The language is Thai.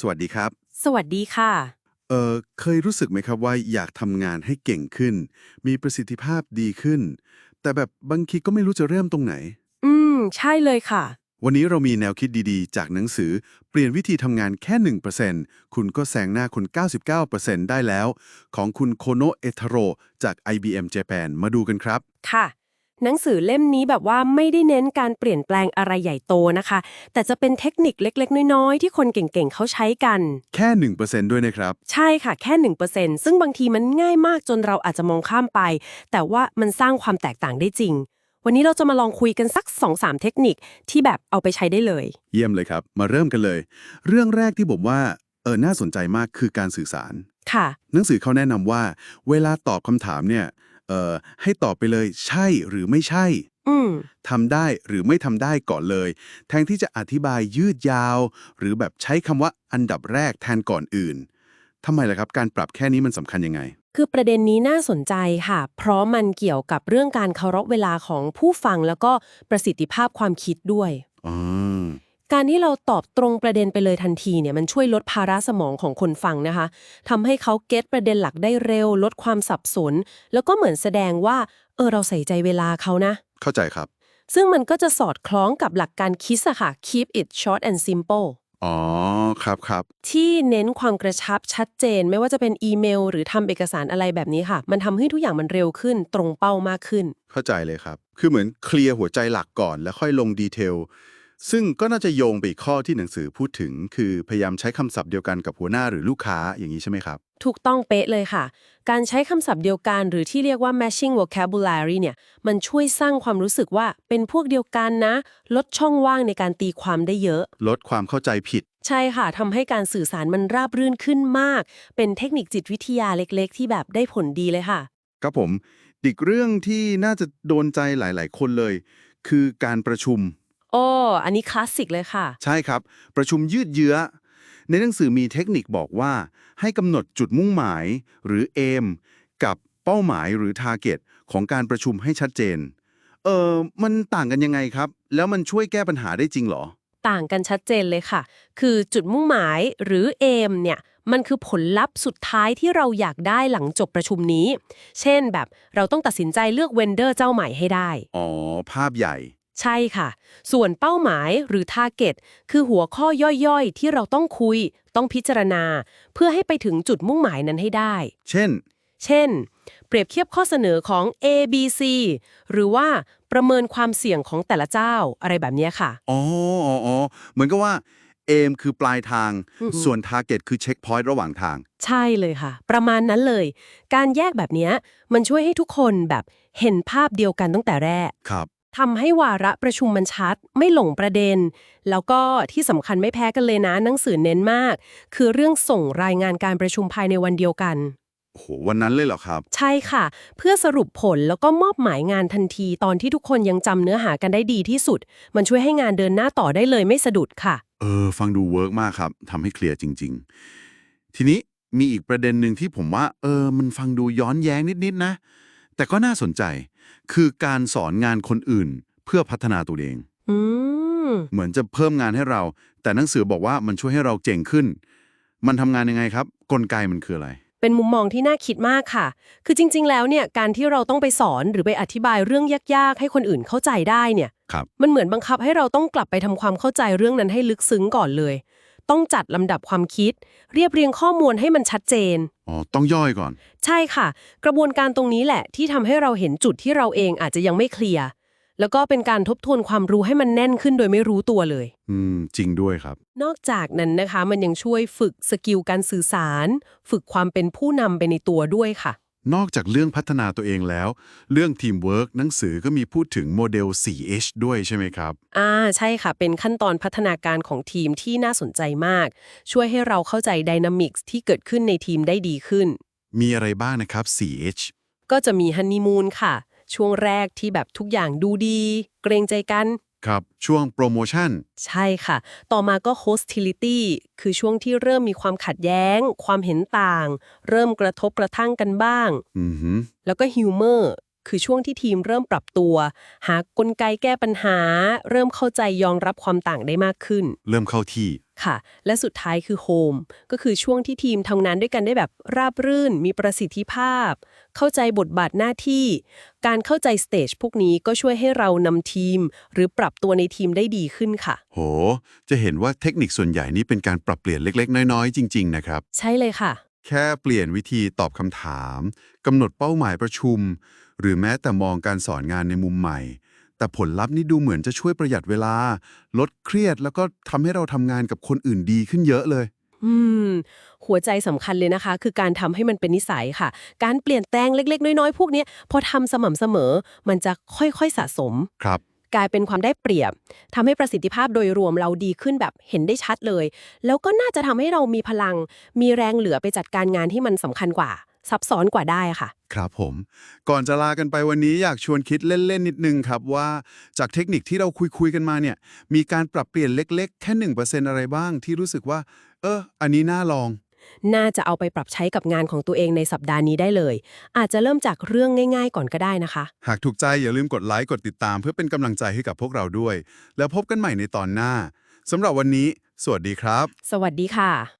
สวัสดีครับ สวัสดีค่ะ เอ่อเคยรู้สึกไหมครับว่าอยากทำงานให้เก่งขึ้น มีประสิทธิภาพดีขึ้น แต่แบบบางทีก็ไม่รู้จะเริ่มตรงไหน อืม ใช่เลยค่ะ วันนี้เรามีแนวคิดดีๆ จากหนังสือ เปลี่ยนวิธีทำงานแค่ 1%คุณก็แซงหน้าคุณ99%ได้แล้ว ของคุณโคโนะเอทาโรจาก IBM Japan มาดูกันครับ ค่ะ หนังสือเล่มนี้แบบว่าไม่ได้เน้นการเปลี่ยนแปลงอะไรใหญ่โตนะคะ แต่จะเป็นเทคนิคเล็กๆ น้อยๆ ที่คนเก่งๆ เขาใช้กัน แค่ 1%ด้วยนะครับ ใช่ค่ะแค่ 1%ซึ่งบางทีมันง่ายมากจนเราอาจจะมองข้ามไป แต่ว่ามันสร้างความแตกต่างได้จริง วันนี้เราจะมาลองคุยกันสัก 2-3 เทคนิคที่แบบเอาไปใช้ได้เลย เยี่ยมเลยครับ มาเริ่มกันเลย เรื่องแรกที่ผมว่าเออน่าสนใจมากคือการสื่อสาร ค่ะ หนังสือเขาแนะนำว่า เวลาตอบคำถามเนี่ย เอ่อให้ตอบไปเลยใช่หรือไม่ใช่ อืม ทำได้หรือไม่ทำได้ก่อนเลย แทนที่จะอธิบายยืดยาว หรือแบบใช้คำว่าอันดับแรกแทนก่อนอื่นทำไมล่ะครับ การปรับแค่นี้มันสำคัญยังไง คือประเด็นนี้น่าสนใจค่ะ เพราะมันเกี่ยวกับเรื่องการเคารพเวลาของผู้ฟังแล้วก็ประสิทธิภาพความคิดด้วย อ๋อ การที่เราตอบตรงประเด็นไปเลยทันทีเนี่ยมันช่วยลดภาระสมองของคนฟังนะคะทำให้เขาเก็ตประเด็นหลักได้เร็ว ลดความสับสน แล้วก็เหมือนแสดงว่า เออเราใส่ใจเวลาเขานะ เข้าใจครับ ซึ่งมันก็จะสอดคล้องกับหลักการคิดอะค่ะ keep it short and simple อ๋อ ครับครับ ที่เน้นความกระชับชัดเจน ไม่ว่าจะเป็นอีเมล หรือทำเอกสารอะไรแบบนี้ค่ะ มันทำให้ทุกอย่างมันเร็วขึ้น ตรงเป้ามากขึ้น เข้าใจเลยครับ คือเหมือนเคลียร์หัวใจหลักก่อน แล้วค่อยลงดีเทล ซึ่งก็น่าจะโยงไปอีกข้อที่หนังสือพูดถึง คือพยายามใช้คำศัพท์เดียวกันกับหัวหน้าหรือลูกค้าอย่างนี้ใช่ไหมครับ ถูกต้องเป๊ะเลยค่ะ การใช้คำศัพท์เดียวกันหรือที่เรียกว่า matching vocabulary เนี่ย มันช่วยสร้างความรู้สึกว่าเป็นพวกเดียวกันนะ ลดช่องว่างในการตีความได้เยอะ ลดความเข้าใจผิด ใช่ค่ะทำให้การสื่อสารมันราบรื่นขึ้นมาก เป็นเทคนิคจิตวิทยาเล็กๆ ที่แบบได้ผลดีเลยค่ะ ครับผมอีกเรื่องที่น่าจะโดนใจหลาย ๆ คนเลย คือการประชุม โอ้อันนี้คลาสสิกเลยค่ะ ใช่ครับ ประชุมยืดเยื้อ ในหนังสือมีเทคนิคบอกว่า ให้กำหนดจุดมุ่งหมาย หรือ aim กับเป้าหมายหรือ target ของการประชุมให้ชัดเจน เออมันต่างกันยังไงครับ แล้วมันช่วยแก้ปัญหาได้จริงเหรอ ต่างกันชัดเจนเลยค่ะ คือจุดมุ่งหมายหรือ aim เนี่ยมันคือผลลัพธ์สุดท้ายที่เราอยากได้หลังจบประชุมนี้ เช่นแบบเราต้องตัดสินใจเลือกเวนเดอร์เจ้าใหม่ให้ได้ อ๋อ ภาพใหญ่ ใช่ค่ะ ส่วนเป้าหมายหรือ target คือหัวข้อย่อยๆ ที่เราต้องคุย ต้องพิจารณา เพื่อให้ไปถึงจุดมุ่งหมายนั้นให้ได้ เช่น เช่น เปรียบเทียบข้อเสนอของ A B C หรือว่าประเมินความเสี่ยงของแต่ละเจ้าอะไรแบบเนี้ยค่ะอ๋ออ๋ออ๋อเหมือนกับว่า aim คือปลายทางอือฮึส่วน target คือ check point ระหว่างทาง ใช่เลยค่ะ ประมาณนั้นเลย การแยกแบบเนี้ยมันช่วยให้ทุกคนแบบเห็นภาพเดียวกันตั้งแต่แรก ครับ ทำให้วาระประชุมมันชัด ไม่หลงประเด็น แล้วก็ที่สำคัญไม่แพ้กันเลยนะหนังสือเน้นมาก คือเรื่องส่งรายงานการประชุมภายในวันเดียวกัน โอ้โหวันนั้นเลยเหรอครับ ใช่ค่ะ เพื่อสรุปผลแล้วก็มอบหมายงานทันที ตอนที่ทุกคนยังจำเนื้อหากันได้ดีที่สุด มันช่วยให้งานเดินหน้าต่อได้เลยไม่สะดุดค่ะ เออ ฟังดูเวิร์กมากครับทำให้เคลียร์จริง ๆ ทีนี้มีอีกประเด็นหนึ่งที่ผมว่า เออ มันฟังดูย้อนแย้งนิดๆนะ แต่ก็น่าสนใจ คือการสอนงานคนอื่นเพื่อพัฒนาตัวเอง อืม เหมือนจะเพิ่มงานให้เรา แต่หนังสือบอกว่ามันช่วยให้เราเจ๋งขึ้น มันทำงานยังไงครับ กลไกมันคืออะไร เป็นมุมมองที่น่าคิดมากค่ะ คือจริง ๆ แล้วเนี่ยการที่เราต้องไปสอนหรือไปอธิบายเรื่องยากๆ ให้คนอื่นเข้าใจได้เนี่ย ครับ มันเหมือนบังคับให้เราต้องกลับไปทำความเข้าใจเรื่องนั้นให้ลึกซึ้งก่อนเลย ต้องจัดลำดับความคิด เรียบเรียงข้อมูลให้มันชัดเจน อ๋อ ต้องย่อยก่อน ใช่ค่ะ กระบวนการตรงนี้แหละที่ทำให้เราเห็นจุดที่เราเองอาจจะยังไม่เคลียร์แล้วก็เป็นการทบทวนความรู้ให้มันแน่นขึ้นโดยไม่รู้ตัวเลย อืม จริงด้วยครับ นอกจากนั้นนะคะ มันยังช่วยฝึกสกิลการสื่อสาร ฝึกความเป็นผู้นำไปในตัวด้วยค่ะ นอกจากเรื่องพัฒนาตัวเองแล้ว เรื่องทีมเวิร์กหนังสือก็มีพูดถึงโมเดล 4H ด้วยใช่ไหมครับ อ่า ใช่ค่ะ เป็นขั้นตอนพัฒนาการของทีมที่น่าสนใจมาก ช่วยให้เราเข้าใจไดนามิกส์ที่เกิดขึ้นในทีมได้ดีขึ้น มีอะไรบ้างนะครับ 4H ก็จะมีฮันนีมูนค่ะ ช่วงแรกที่แบบทุกอย่างดูดี เกรงใจกัน ครับ ช่วงโปรโมชั่น ใช่ค่ะ ต่อมาก็ hostility คือช่วงที่เริ่มมีความขัดแย้ง ความเห็นต่าง เริ่มกระทบกระทั่งกันบ้าง อือหือแล้วก็ humor คือช่วงที่ทีมเริ่มปรับตัว หากลไกแก้ปัญหา เริ่มเข้าใจยอมรับความต่างได้มากขึ้น เริ่มเข้าที่ค่ะ และสุดท้ายคือโฮมก็คือช่วงที่ทีมทำงานด้วยกันได้แบบราบรื่น มีประสิทธิภาพ เข้าใจบทบาทหน้าที่ การเข้าใจสเตจพวกนี้ก็ช่วยให้เรานำทีม หรือปรับตัวในทีมได้ดีขึ้นค่ะ โห จะเห็นว่าเทคนิคส่วนใหญ่นี้เป็นการปรับเปลี่ยนเล็ก ๆ น้อย ๆ จริง ๆ นะครับ ใช่เลยค่ะ แค่เปลี่ยนวิธีตอบคำถามกำหนดเป้าหมายประชุม หรือแม้แต่มองการสอนงานในมุมใหม่ แต่ผลลัพธ์นี่ดูเหมือนจะช่วยประหยัดเวลา ลดเครียดแล้วก็ทำให้เราทำงานกับคนอื่นดีขึ้นเยอะเลย อืม หัวใจสำคัญเลยนะคะ คือการทำให้มันเป็นนิสัยค่ะ การเปลี่ยนแปลงเล็กๆ น้อยๆ พวกเนี้ยพอทำสม่ำเสมอ มันจะค่อยๆสะสม ครับ กลายเป็นความได้เปรียบทำให้ประสิทธิภาพโดยรวมเราดีขึ้นแบบเห็นได้ชัดเลย แล้วก็น่าจะทำให้เรามีพลัง มีแรงเหลือไปจัดการงานที่มันสำคัญกว่า ซับซ้อนกว่าได้ค่ะ ครับผม ก่อนจะลากันไปวันนี้อยากชวนคิดเล่น ๆ นิดนึงครับว่าจากเทคนิคที่เราคุยๆกันมาเนี่ยมีการปรับเปลี่ยนเล็ก ๆ แค่1%อะไรบ้างที่รู้สึกว่า เอออันนี้น่าลอง น่าจะเอาไปปรับใช้กับงานของตัวเองในสัปดาห์นี้ได้เลย อาจจะเริ่มจากเรื่องง่าย ๆ ก่อนก็ได้นะคะ หากถูกใจอย่าลืมกดไลค์กดติดตามเพื่อเป็นกำลังใจให้กับพวกเราด้วย แล้วพบกันใหม่ในตอนหน้าสำหรับวันนี้ สวัสดีครับ สวัสดีค่ะ